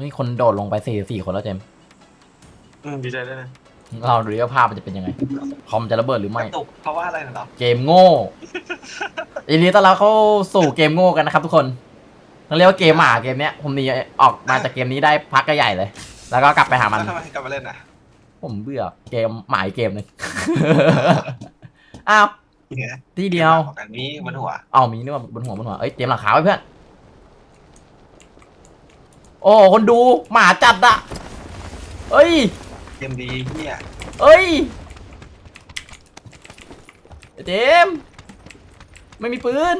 นี่คนโดดลงไปสี่สี่คนแล้วเจมส์อืมดีใจด้วยนะเราดูดิว่าภาพมันจะเป็นยังไง คอมจะระเบิดหรือไม่ กระตุกเพราะว่าอะไรนะเหรอเกมโง่ยินดีต้อนรับเข้าสู่เกมโง่กันนะครับทุกคนต้องเรียกว่าเกมหมาเกมเนี้ย ผมหนีออกมาจากเกมนี้ได้พักใหญ่เลย แล้วก็กลับไปหามัน แล้วทำไมกลับมาเล่นอะผมเบื่อเกมหมายเกมหนึงอ้าว เนี่ยที่เดียวอันนี้บนหัว เอามีนี่ว่าบนหัวบนหัว เอ้ยเตรียมหลังคาไว้เพื่อน โอ้คนดูหมาจัดอะเอ้ยเกมดีเฮียเอ้ยเจมส์ไม่มีปืน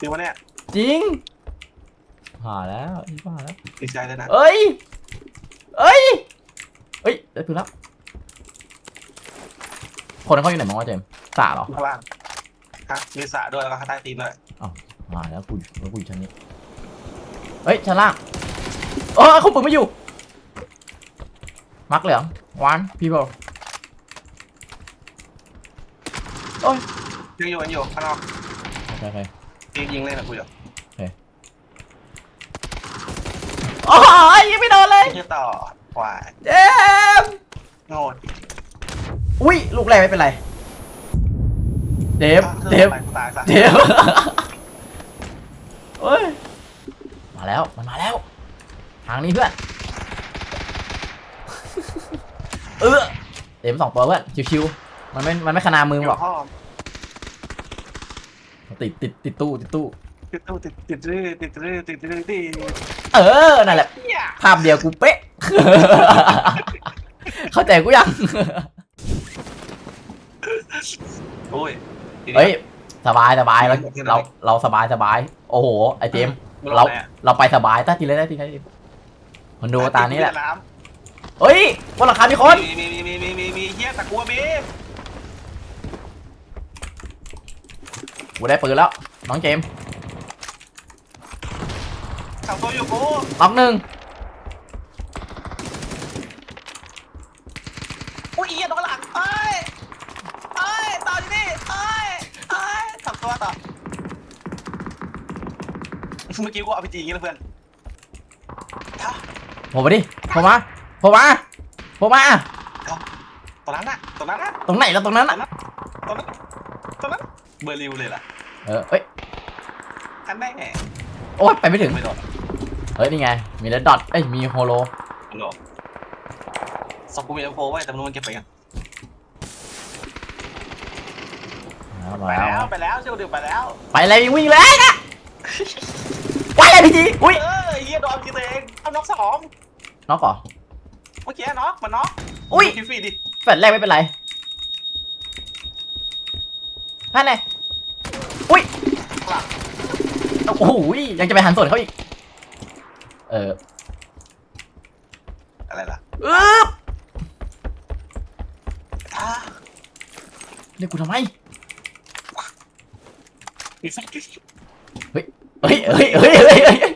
จริงวะเนี่ยจริงผ่าแล้วนี่ผ่าแล้วดีใจด้วยนะเอ้ยเอ้ยเอ้ยได้ปืนแล้วคนเขาอยู่ไหนมองว่าเจมส์สาเหรอข้างล่างฮะมีสระด้วยแล้วก็ข้างใต้ตีนด้วยมาแล้วกูแล้วกูอยู่ชั้นนี้ เฮ้ยชั้นล่างเออเขาปืนไม่อยู่มักเหลืองวัน people ยังอยู่ยังอยู่ข้างนอกโอเคโอเคยิงยิงเล่นกับกูอยู่โอ้ยยังไม่โดนเลยเฮียต่อวายเจมส์โง่อุ้ยลูกแรกไม่เป็นไรเจมส์เจมส์ไปกูตายซะเจมส์เฮ้ย มาแล้วมันมาแล้ว ทางนี้เพื่อน เออเจมส์สองตัวเพื่อนชิวๆมันไม่มันไม่ขนามือหรอกพ่อติดติดติดตู้ติดตู้ติดตู้ติดติดรื้อติดรื้อติดรื้อติดเออนั่นแหละเฮียภาพเดียวกูเป๊ะ เข้าใจกูยังโอ้ยเฮ้ยสบายสบายเราเราเราสบายสบาย โอ้โห ไอเจมส์ เรา เราไปสบายต้าทีเลยได้ทีเลยคนดูตานี้แหละน้เฮ้ยบนหลังคามีคนำมีมีมีมีมีมีเฮียตะกัวมีกูได้ปืนแล้ว น้องเจมส์สองตัวอยู่กูล็อกหนึ่งอุ้ยเฮียโดนหลังเอ้ยเอ้ยต่ออยู่นี่เอ้ยเอ้ยสองตัวต่อ เมื่อกี้กูเอาไปจีอย่างงี้นะเพื่อนผมมาดิผมมาผมมาผมมาตรงนั้นน่ะตรงนั้นน่ะตรงไหนแล้วตรงนั้นอะตรงนั้นตรงนั้นเบอร์ริวเลยล่ะเออเอ้ยอันแน่โอ๊ยไปไม่ถึงไม่โดนเฮ้ยนี่ไงมีเลดดอทเอ้ยมีโฮโลไม่โดนสองกูมีเอ็มโฟไว้แต่มันเก็บไปกันเอาไปมาแล้แล้ววไปแล้วเชื่อดิไปแล้ว ไปเลยวิ่งเลยนะ ไปเลยพี่จีอุ้ยเออเฮียโดนกินเองเอาน็อกสองน็อกเหรอ เมื่อกี้น็อกมันน็อกอุ้ยคิวฟรีดิแฟดแรกไม่เป็นไรนั่นไงอุ้ยหลังโอ้โหยังจะไปหันส่วนเขาอีก เอออะไรล่ะอึ๊บอ่าเรียกกูทำไมมีแฟน เฮ้ยเฮ้ยเฮ้ยเฮ้ยเฮ้ยเฮ้ย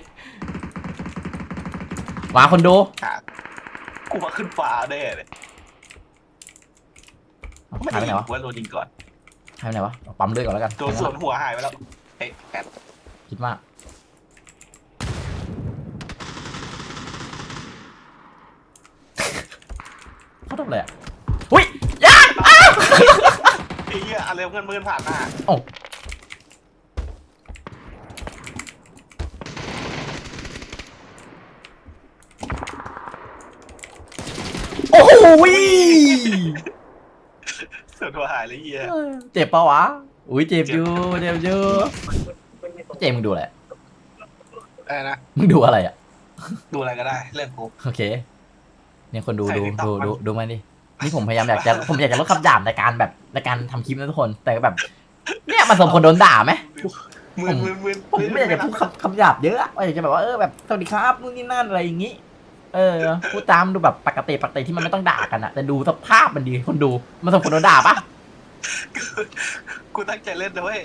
มาคนดูกูมาขึ้นฟ้าแน่เลยหายไปไหนวะว่าโดนยิงก่อนหายไปไหนวะเอาปั๊มเลือดก่อนแล้วกันโดนสวนหัวหายไปแล้วเฮ้ยแอบคิดมากเขาทำอะไรอะอุ้ยยากไอ้เหี้ยอะไรเพื่อนเพื่อนผ่านหน้าโอ้ โหสวนหัวหายเลยไอ้เหี้ยเจ็บปะวะ อุ้ยเจ็บอยู่เจ็บอยู่เจมส์มึงดูอะไรอะไรนะมึงดูอะไรอะ ดูอะไรก็ได้เรื่องกูโอเค เนี่ยคนดูใส่ดู TikTok ดูมันดูดูมาดินี่ผมพยายามอยากจะผมอยากจะลดคำหยาบในการแบบในการทำคลิปนะทุกคน แต่แบบ เนี่ยมันสมควรโดนด่าไหมมือมือมือผมไม่อยากจะพูดคำคำหยาบเยอะอะว่าอยากจะแบบว่าเออแบบสวัสดีครับนู่นนี่นั่นอะไรอย่างงี้ เออพูดตามดูแบบปกติปกติที่มันไม่ต้องด่ากันอะแต่ดูสภาพมันดีคนดูมันสมควรโดนด่าปะกูตั้งใจเล่นนะเว้ย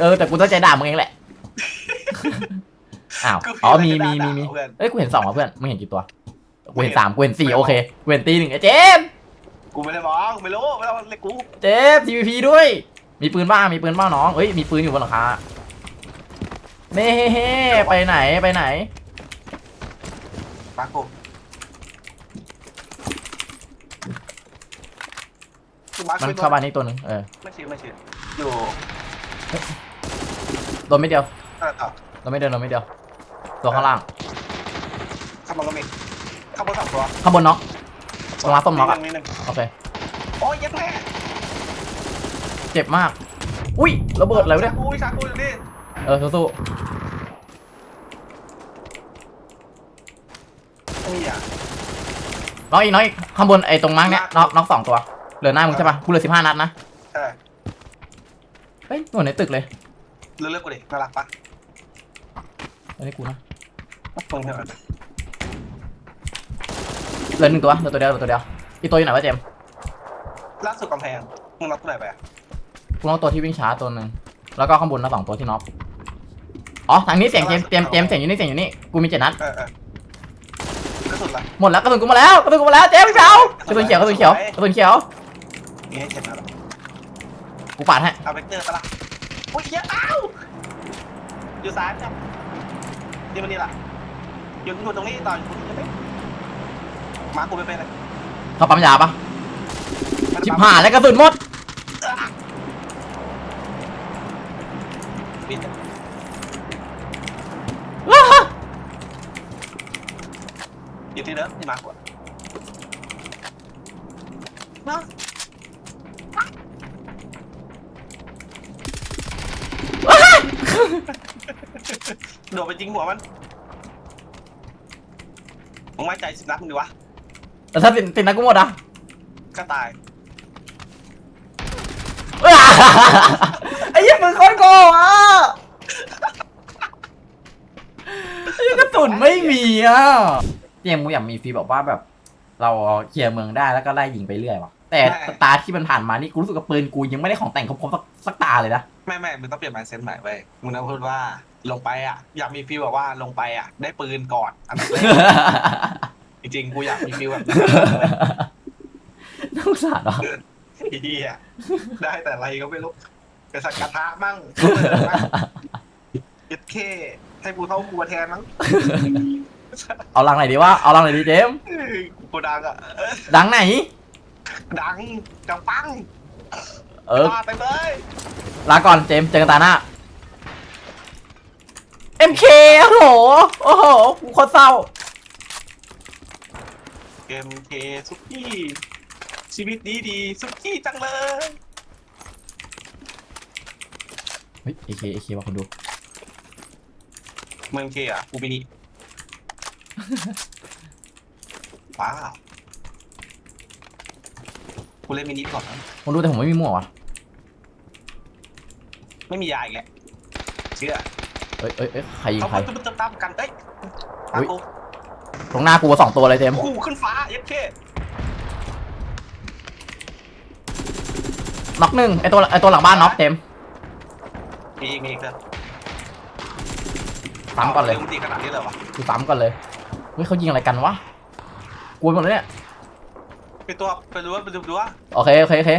เออแต่กูตั้งใจด่ามึงเองแหละอ้าวกูอ๋อมีไได้มีด่ามีมีเพื่อนเอ้ยกูเห็นสองอะเพื่อนมึงเห็นกี่ตัวกูเห็นสามกูเห็นสี่โอเคกูเห็นตีหนึ่งไอ้เจมส์กูไม่ได้มองไม่รู้ไม่ต้องเรียกกูเจมทีพีด้วย มีปืนบ้างมีปืนบ้างน้องเอ้ยมีปืนอยู่บนหลังคาเน่ไปไหนไปไหน มากูกูมาร์คมันไว้เข้าบ้านนี้ตัวหนึ่งเออไม่ชื่อไม่ชื่ออยู่โดนไม่เดียวอะไรต่อโดนไม่เดียวโดนไม่เดียวตัวข้างล่างข้างบนก็มีข้างบนสองตัวข้างบนน็อกตรงร้านส้มน็อกอะนิดนึงโอเคโอ้ยเยัดแม่เจ็บมาก อุ้ยระเบิดอะไรวะเนี่ยอุ้ยชากูอยู่นี่เออสู้ไม่มีอะๆ น้องอีกน้องอีกข้างบนไอ้ตรงมาร์กเนี่ยน็อกน็อกสองตัว เหลือหน้ามึงใช่ปะกูเหลือสิบห้านัดนะใช่เฮ้ยตัวในตึกเลยเลือกเลือกกูดิน่ารักปะอันนี้กูนะมึงเถอะเหลือหนึ่งตัวเหลือตัวเดียวเหลือตัวเดียวอีกตัวอยู่ไหนวะเจมส์ล่าสุดกำแพงมึงรับกูไหนไปอะกูน็อกตัวที่วิ่งช้าตัวหนึ่งแล้วก็ข้างบนนะสองตัวที่น็อกอ๋อทางนี้เสียงเจมส์เจมส์เจมส์เสียงอยู่นี่เสียงอยู่นี่กูมีเจ็ดนัด เออเออกระ สุนละหมดแล้วกระสุนกูมาแล้วกระสุนกูมาแล้วเจมส์เช้ากระสุนเขียวกระสุนเขียวกระสุนเขียวมีให้เจ็บนะกูปาดให้เอาเวกเตอร์ปะล่ะโอ้ยเหี้ยอ้าวอยู่ซ้ายจ้ะนี่มันนี่ล่ะอยู่อยู่ตรงนี้ต่ออยู่ตรงนี้ไม่มากูไม่เป็นเลยเขาปั๊มยาปะชิบหายแล้วกระสุนหมดบินอ ยู่ที่เดิมที่มากูอะมาโดดไปยิงหัวมันมึงไม่ใจสิบนัดมึงดีวะแต่ถ้าติดติดนักกูหมดอะก็ตาย ไอ้ยี่มึงโคตรโกงอะไอ้กระสุนไม่มีอะเจ มส์กูอยากมีฟีลแบบว่าแบบ เราเคลียร์เมืองได้แล้วก็ไล่ยิงไปเรื่อยว่ะ แต่ตาที่มันผ่านมานี่กูรู้สึกกับปืนกูยังไม่ได้ของแต่งครบๆสักสักตาเลยนะ ไม่ไม่มึงต้องเปลี่ยน mindset ใหม่ไปมึงต้องพูดว่าลงไปอะ อยากมีฟีลแบบว่าลงไปอะ ได้ปืนก่อนอันดับแรกจริงๆกูอยากมีฟีลแบบนั้นน่าสงสารเหรอเฮียได้แต่อะไรก็ไม่รู้เป็นสักกระทะมั่งยึดเคให้กูเท่ากูแทนมั้ง เอาลังไหนดีวะเอาลังไหนดีเจมส์กูดังอะดังไหน ดังจังปังเออปาดไปเลยลาก่อนเจมส์เจอกันตาหน้า MK โอ้โหโอ้โหกูโคตรเศร้า เกมเคซุกี้ชีวิตดีดีๆซุกี้จังเลยเฮ้ย AK AK ว่าคนดู เมืองเคอะกูมินิ ว้าวกูเล่นมินิก่อนนะคนดูแต่ผมไม่มีหมวกว่ะไม่มียาอีกแหละเชื่อเอ้ยเอ้ยเอ้ยใครยิงเขาใครจะจะตามกันเอ้ยอุ๊ตามยกูตรงหน้ากูสองตัวเลยเจมส์ขู่ขึ้นฟ้าเย็ดเคน็อกหนึ่งไอตัวไอตัวหลังบ้านน็อกเจมส์มีอีกมีอีกเด้อซ้ำก่อนเลยามันดีขนาดนี้เลยวะกูซ้ำก่อนเลยเฮ้ยเขายิงอะไรกันวะกลัวหมดเลยเนี่ยไปตัวไปดูว่าไปดูดูว่าโอเคโอเคโอเค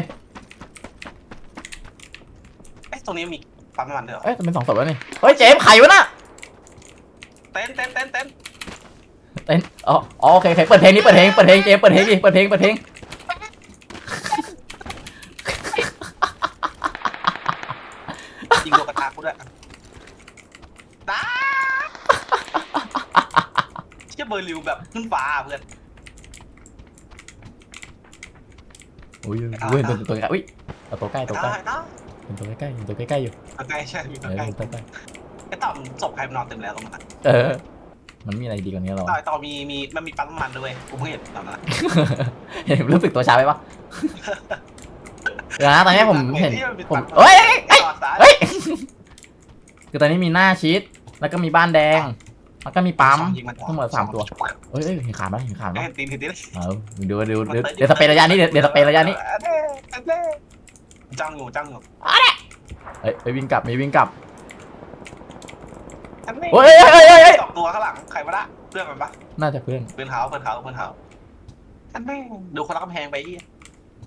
เอ้ยตรงนี้มีปั๊มน้ำมันด้วยเหรอเอ้ยจะเป็นสองศพแล้วนี่เฮ้ยเจมส์ใครวะน่ะเต้นเต้นเต้นเต้นเต้นอ๋ออ๋อโอเคโอเคเปิดเพลงนี้เปิดเพลงเปิดเพลงเจมส์เปิดเพลงดิเปิดเพลงเปิดเพลงยิงโดนกระทากูด้วยตาเชี่ยเบ อร์ลิวแบบขึ้นฟ้าเพื่อน อุ้ยอุ้ยตัวตัวใกล้อุ้ยเอาตัวใกล้ตัวใกล้ได้ได้เป็นตัวใกล้ๆอยู่ตัวใกล้ๆอยู่ใกล้ใช่มีเออใกล้ตัวใกล้ไอ้ต่อมศพใครมันนอนเต็มแล้วตรงนั้นอะๆเออ มันมีอะไรดีกว่านี้หรอต่อต่อมีมีมันมีปั๊มน้ำมันด้วยกูเพิ่งเห็นตอนนั้นอะเห็นรู้สึกตัวช้าไปปะเดี๋ยวนะตอนนี้ผมเห็นที่นผมปั๊เฮ้ยไอ้ต่อสายเฮ้ย คือตอนนี้มีหน้าชีสแล้วก็มีบ้านแดง แล้วก็มีปั๊มยิงนทั้งหมดสามตัวเฮ้ยเฮ้ยเห็นขาไหมเห็นขาไหมเห็นตีนเห็นตีนเออดูดูดูเดี๋ยวเดี๋ยวสเปรย์ระยะนี้เดี๋ยวเดี๋ยวสเปรย์ระยะนี้จ้างอยู่จ้างอยู่เฮ้ยไปวิ่งกลับมีวิ่งกลับอันนี้เฮ้ยเฮ้ยเฮ้ยเฮ้ยเฮ้ยสองตัวข้างหลังใครมาละเพื่อนมันปะน่าจะเพื่อนเพื่อนเท้าเพื่อนเท้าเพื่อนเท้าอันนี้ดูคนละกำแพงไปอี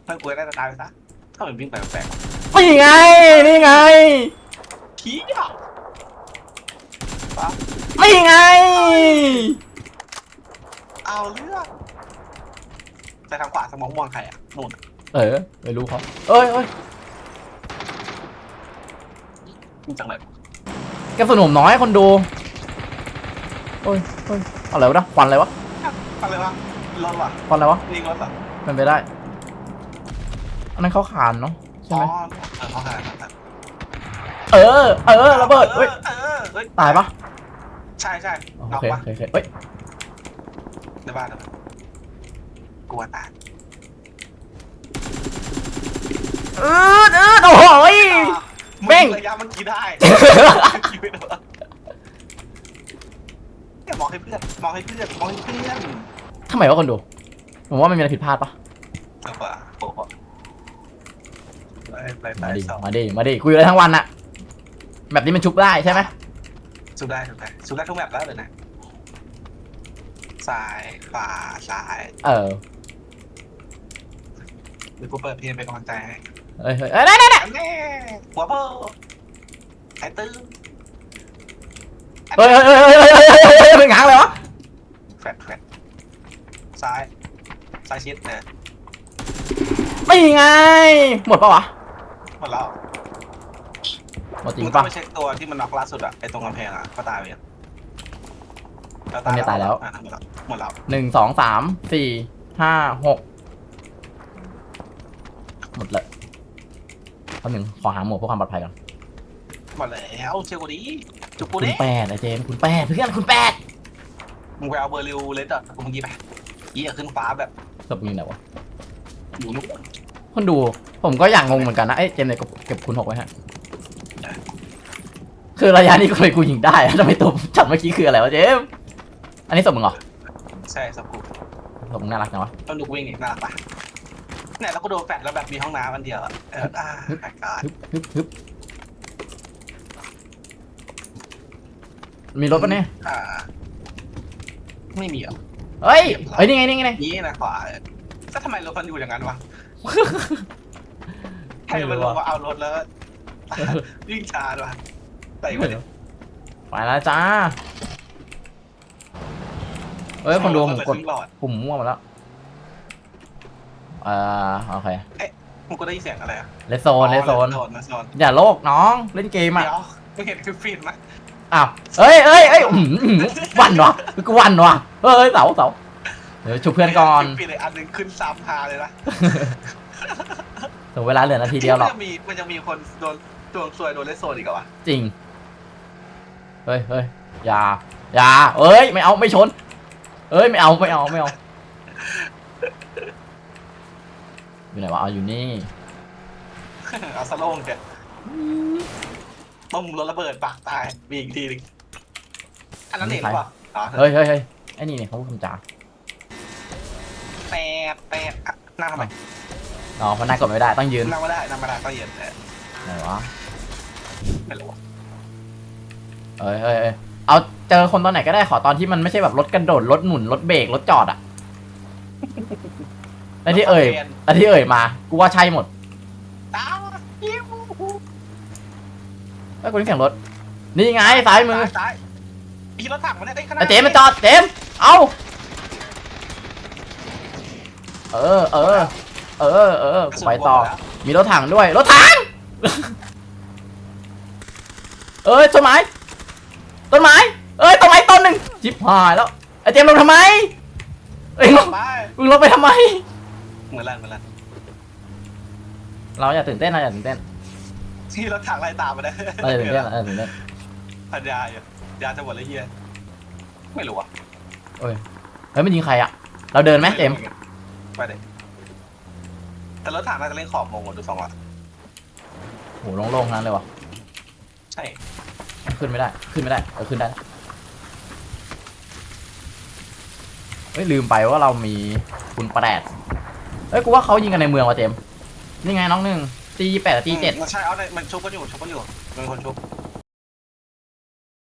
เพื่อนกูได้ตายไปซะถ้าเหมือนวิ่งไปแปลกนี่ไงนี่ไงๆขี้อะนี่ ไงไปทางขวาสมองม่วงใครอะนู่นเออ ไม่รู้เขาเอ้ยเอ้ยนี่จังเลยกระสุนผมน้อยคนดูโอ้ยโอ้ยอะไรวะนะควันอะไรวะอะไรวะรถวะควันอะไรวะนี่รถเหรอเป็นไปได้ อันนั้นเขาขานเนาะใช่อ๋อไหมเออเขาหาครับเออ เออระเบิดเฮ้ยเออเฮ้ยตายปะ ใช่ใช่โอน็อกเคปะโอเคโอเคเฮ้ยในบ้านเหรอกลัวตายเออเออโอ้โหย แม่ง ระยะเมื่อกี้ได้คิดไม่ได้เนี่ยมองให้เพื่อนมองให้เพื่อนมองให้เพื่อนทำไมวะคนดู ผมว่ามันมีอะไรผิดพลาดปะเอาป่ะโอ้โหไปไปไปมาดิสองมาดิมาดิคุยกันทั้งวันอะแบบนี้มันชุบได้ใช่ไหมสู้ได้สู้ได้ สู้ได้ทุกแบบแล้วเลยนะซ้ายขวาซ้ายเออเดี๋ยวกูเปิดเพลงเป็นกำลังใจให้เอ้ยเฮ้ยเอ้ยได้ได้ได้อันแน่หัวเบอร์ไอ้ตื้อเฮ้ยเฮ้ยเฮ้ยเฮ้ยเฮ้ยเฮ้ยเฮ้ยเป็นหางเลยวะแฟดแฟดซ้ายซ้ายชิดเนยไม่ไง หมดปะวะ หมดแล้วหมดจริงมึงต้อปะงไปเช็คตัวที่มันน็อกล่าสุดอะไอ้ตรงกำแพงอะก็ตายไปยัง อันนี้ตายแล้ว อะหมดแล้วหมดแล้วหนึ่งสองสามสี่ห้าหกหมดเลยแป๊บหนึ่งขอหาหมวกเพื่อความปลอดภัยก่อนหมดแล้วเชียวกูดิจุกกูคุดิณแปดไอเจมส์คุณแปดเพื่อนคุณแปดมึงไปเอาเบอร์ริวเลสอะกูเมื่อกี้ไปยี่อะขึ้นฟ้าแบบศพอยู่ไหนวะอยู่นู่นคนดูผมก็อยากงงเหมือนกันนะเอ้ยเจมส์เนี่ยเก็บคุณหกไว้ฮะคือระยะนี้ก็เลยกูยิงได้อะทำไมตัวจัดเมื่อกี้คืออะไรวะเจมส์ อันนี้ศพมึงเหรอใช่สับกูศพมึงน่ารักจังวะต้องดูกูวิ่งอีกน่ารักปะเนี่ยแล้วก็โดนแฟดแล้วแบบมีห้องน้ำอันเดียวอะเอออ่าอากาศฮึบฮึบฮึบมีรถปะเนี่ยอ่า ไม่มีเหรอเฮ้ยเฮ้ยนี่ไงนี่ไงนี่ไงนี่นะขวาเออก็ทำไมรถมันอยู่อย่างนั้นวะให้มันลงมาเอารถแล้ววิ่งช้าด้วยใส่ไปเลยไปแล้วจ้า เฮ้ยคนดูผมกดวิ่งหลอดปุ่มมั่วหมดแล้วอ่าโอเคมึงก็ได้ยินเสียงอะไรอะเลสโซนเลสโซนโซนโซนอย่าโลกน้องเล่นเกมอะเดี๋ยวมึงเห็นฟิลฟินไหมอ้าวเอ้ยเอ้ยเอ้ยอื้อหืออื้อหือวันวะกูวันวะเฮ้ยเสาเสาเดี๋ยวชุบเพื่อนก่อนฟิลฟินเลยอันหนึงขึ้นซ้ำพาเลยนะถึงเวลาเหลือนาทีเดียวหรอกมันจะมีมันจะมีคนโดนโดนซวยโดนเลสโซนอีกเหรอวะจริงเฮ้ยเฮ้ยอย่าอย่าเอ้ยไม่เอาไม่ชน เอ้ยไม่เอาไม่เอาไม่เอาอยู่ไหนวะเอาอยู่นี่เอาสโลงเกิดต้มรถระเบิดปากตายมีอีกทีหนึงอันนั้นเห็นหรือเปล่าอ๋อเฮ้ยเฮ้ยเฮ้ยไอ้นี่เนี่ยเขาพูดคำจาแปดแปดอะนั่งทำไมอ๋อเพราะนั่งกดไม่ได้ต้องยืนนั่งไม่ได้นั่งไม่ได้ก็เย็นแต่ไหนวะไม่รู้เอ้ยเฮ้ยเฮ้ย เอาเจอคนตอนไหนก็ได้ขอตอนที่มันไม่ใช่แบบรถกระโดดรถหมุนรถเบรกรถจอดอะไอ้ที่เอ่ยไอ้ที่เอ่ยมา กูว่าใช่หมดอ้าวยิ้วไอ้ยกูได้เสียงรถ นี่ไงซ้ายมือซ้ายมีรถถังมาเนี่ยได้ขนาดไอ้เจมส์มันจอดเจมส์เอาเออ เออ เออ เออกูไปต่อ มีรถถังด้วย รถถัง เอ้ยต้นไม้ต้นไม้ เอ้ยต้นไม้ต้นห นึ่งจิบหายแล้วไอ้เจมส์ลงทำไมเอ้ยลงไปมึงลงไปทำไม เหมือนไรเหมือนไรเราอย่าตื่นเต้นเราอย่าตื่นเต้นที่รถถังไล่ตามมาเนี่ยเราอย่าตื่นเต้นเราอย่าตื่นเต้นพันยาอยู่ยาจะหมดแล้วเฮียไม่รู้อะเฮ้ยมันยิงใครอะเราเดินไหมเจมส์ไปเลยแต่รถถังน่าจะเล่นขอบมงหมดดูสองละโหโล่งๆทั้งนั้นเลยวะใช่ ขึ้นไม่ได้ ขึ้นไม่ได้เออขึ้นได้ เฮ้ยลืมไปว่าเรามีคุณแปดเฮ้ยกูว่าเขายิงกันในเมืองว่ะเจมนี่ไงน้องหนึ่งตีแปดตีเจ็ด ใช่เอาเลยมันชุบกันอยู่ชุบกันอยู่มันคนชุบ